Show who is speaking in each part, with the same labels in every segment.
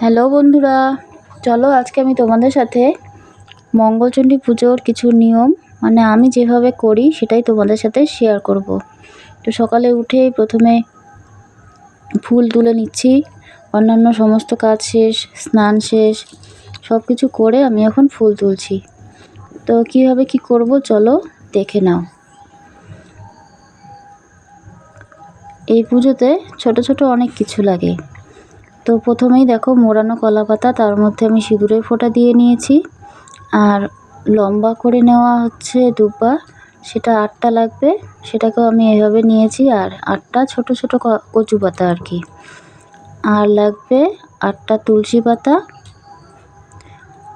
Speaker 1: Hello বন্ধুরা, চলো আজকে আমি তোমাদের সাথে মঙ্গলচণ্ডী পুজোর কিছু নিয়ম মানে আমি যেভাবে করি সেটাই তোমাদের সাথে শেয়ার করব। তো সকালে উঠেই প্রথমে ফুল তুলে নিচ্ছি, অন্যান্য সমস্ত কাজ শেষ, স্নান শেষ সব কিছু করে আমি এখন ফুল তুলছি। তো কীভাবে কি করব চলো দেখে নাও। এই পুজোতে ছোট ছোট অনেক কিছু লাগে। তো প্রথমেই দেখো মোড়ানো কলা পাতা, তার মধ্যে আমি সিঁদুরের ফোঁটা দিয়ে নিয়েছি। আর লম্বা করে নেওয়া হচ্ছে দুব্বা, সেটা আটটা লাগবে, সেটাকেও আমি এভাবে নিয়েছি। আর আটটা ছোট ছোট কচু পাতা আর কি। আর লাগবে আটটা তুলসী পাতা।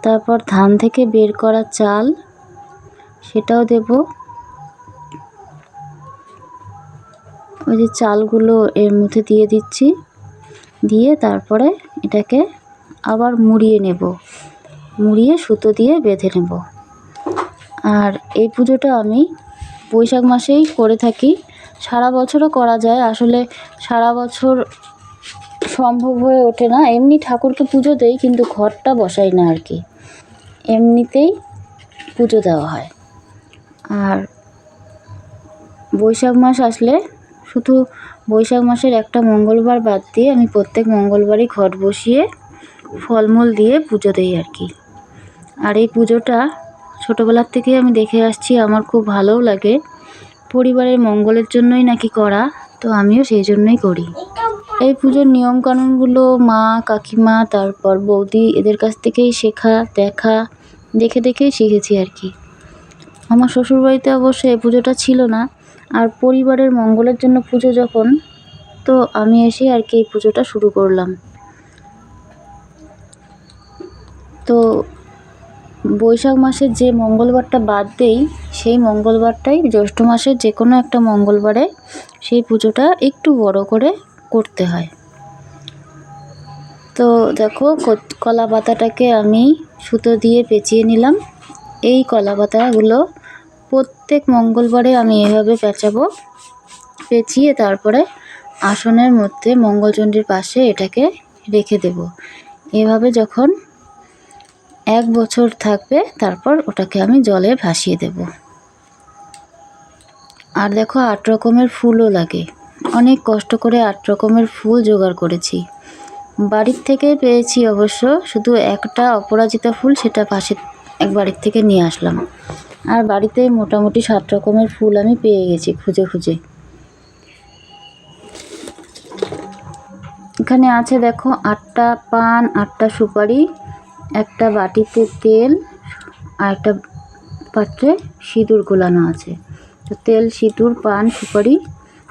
Speaker 1: তারপর ধান থেকে বের করা চাল, সেটাও দেব। ওই যে চালগুলো এর মধ্যে দিয়ে দিচ্ছি। দিয়ে তারপরে এটাকে আবার মুড়িয়ে নেব। মুড়িয়ে সুতো দিয়ে বেঁধে নেব। আর এই পুজোটা আমি বৈশাখ মাসেই করে থাকি। সারা বছরও করা যায়। আসলে সারা বছর সম্ভব হয়ে ওঠে না। এমনি ঠাকুরকে পুজো দেই, কিন্তু ঘরটা বসাই না আর কি। এমনিতেই পুজো দেওয়া হয়। আর বৈশাখ মাস আসলে শুধু বৈশাখ মাসের একটা মঙ্গলবার বাদ দিয়ে আমি প্রত্যেক মঙ্গলবারই ঘট বসিয়ে ফলমূল দিয়ে পুজো দিই আর কি। আর এই পুজোটা ছোটোবেলার থেকেই আমি দেখে আসছি, আমার খুব ভালোও লাগে। পরিবারের মঙ্গলের জন্যই নাকি করা, তো আমিও সেই জন্যই করি। এই পুজোর নিয়মকানুনগুলো মা, কাকিমা, তারপর বৌদি এদের কাছ থেকেই শেখা, দেখা, দেখে দেখেই শিখেছি আর কি। আমার শ্বশুরবাড়িতে অবশ্য এই পুজোটা ছিল না আর পরিবারের মঙ্গলের জন্য পুজো যখন, তো আমি এসে আর কি এই পুজোটা শুরু করলাম। তো বৈশাখ মাসের যে মঙ্গলবারটা বাদ দেই, সেই মঙ্গলবারটাই জ্যৈষ্ঠ মাসের যে কোনো একটা মঙ্গলবারে সেই পুজোটা একটু বড় করে করতে হয়। তো দেখো কলা পাতাটাকে আমি সুতো দিয়ে পেঁচিয়ে নিলাম। এই কলা পাতাগুলো প্রত্যেক মঙ্গলবারে আমি এভাবে পেঁচাবো, পেঁচিয়ে তারপরে আসনের মধ্যে মঙ্গলচণ্ডীর পাশে এটাকে রেখে দেব। এভাবে যখন এক বছর থাকবে, তারপর ওটাকে আমি জলে ভাসিয়ে দেব। আর দেখো আট রকমের ফুলও লাগে। অনেক কষ্ট করে আট রকমের ফুল জোগাড় করেছি। বাড়ির থেকে পেয়েছি অবশ্য, শুধু একটা অপরাজিতা ফুল, সেটা পাশে এক বাড়ির থেকে নিয়ে আসলাম। আর বাড়িতে মোটামুটি সাত রকমের ফুল আমি পেয়ে গেছি খুঁজে খুঁজে। এখানে আছে দেখো আটটা পান, আটটা সুপারি, একটা বাটিতে তেল, আর একটা পাত্রে সিঁদুর গোলানো আছে। তো তেল, সিঁদুর, পান, সুপারি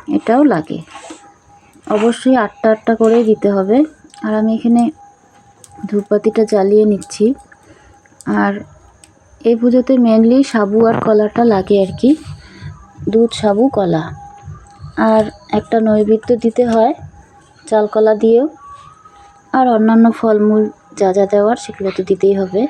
Speaker 1: এটাও লাগে। অবশ্যই আটটা আটটা করে দিতে হবে। আর আমি এখানে ধূপবাতিটা জ্বালিয়ে নিচ্ছি। আর এই পুজোতে মেনলি সাবু আর কলাটা লাগে আর কি। দুধ, সাবু, কলা। আর একটা নৈবেদ্য দিতে হয় চাল কলা দিয়েও। আর অন্যান্য ফলমূল যা যা দেওয়ার সেগুলো তো দিতেই হবে।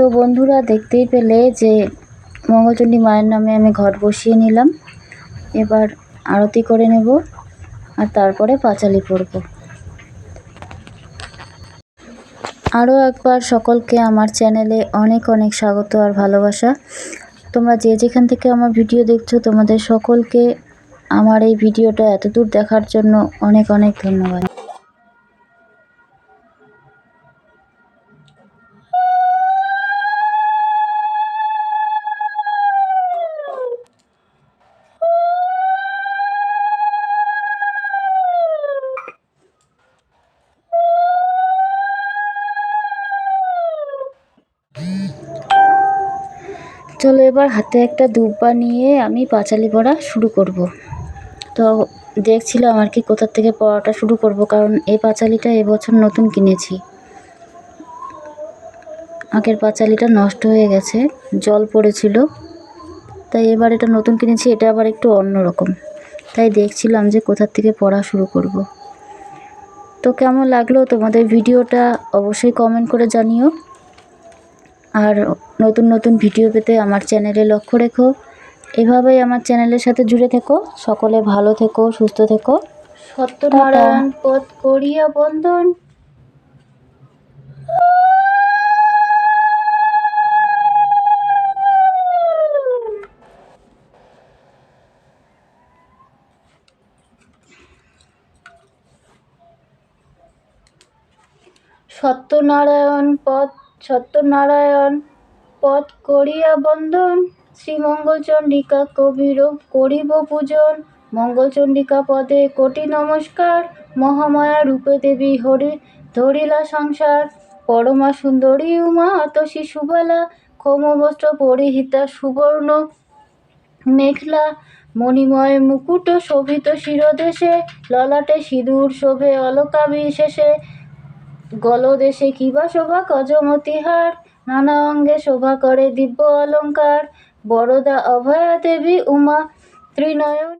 Speaker 1: তো বন্ধুরা দেখতেই পেলে যে মঙ্গলচণ্ডী মায়ের নামে আমি ঘট বসিয়ে নিলাম। এবার আরতি করে নেব আর তারপরে পাঁচালি পড়ব আরও একবার সকলকে আমার চ্যানেলে অনেক অনেক স্বাগত আর ভালোবাসা। তোমরা যে যেখান থেকে আমার ভিডিও দেখছ, তোমাদের সকলকে আমার এই ভিডিওটা এতদূর দেখার জন্য অনেক অনেক ধন্যবাদ। চলো এবার হাতে একটা দুব্বা নিয়ে আমি পাঁচালি পড়া শুরু করব। তো দেখছিলাম আর কি কোথার থেকে পড়াটা শুরু করব, কারণ এই পাঁচালিটা এবছর নতুন কিনেছি। আগের পাঁচালিটা নষ্ট হয়ে গেছে, জল পড়েছিল। তাই এবার এটা নতুন কিনেছি, এটা আবার একটু অন্যরকম তাই দেখছিলাম যে কোথার থেকে পড়া শুরু করব। তো কেমন লাগল তোমাদের ভিডিওটা অবশ্যই কমেন্ট করে জানিও। আর নতুন নতুন ভিডিও পেতে আমার চ্যানেলে লক্ষ্য রেখো। এভাবেই আমার চ্যানেলের সাথে জুড়ে থেকো। সকলে ভালো থেকো সুস্থ থেকো। সত্যনারায়ণ পথ করিয়া বন্ধন সত্যনারায়ণ পথ সত্যনারায়ণ পথ করিয়া বন্দন শ্রীমঙ্গলচণ্ডিকা কবির করিব পূজন। মঙ্গলচণ্ডিকা পদে কোটি নমস্কার, মহামায়া রূপে দেবী হরি ধরিলা সংসার। পরমা সুন্দরী উমা আতসী সুবালা, ক্ষমবস্ত্র পরিহিতা সুবর্ণ। মেঘলা মণিময় মুকুট শোভিত শিরদেশে, ললাটে সিঁদুর শোভে অলকা বিশেষে গলদেশে কিবা শোভা কজমতিহার নানা অঙ্গে শোভা করে দিব্য অলঙ্কার। বরদা অভয়া দেবী উমা, ত্রিনয়ন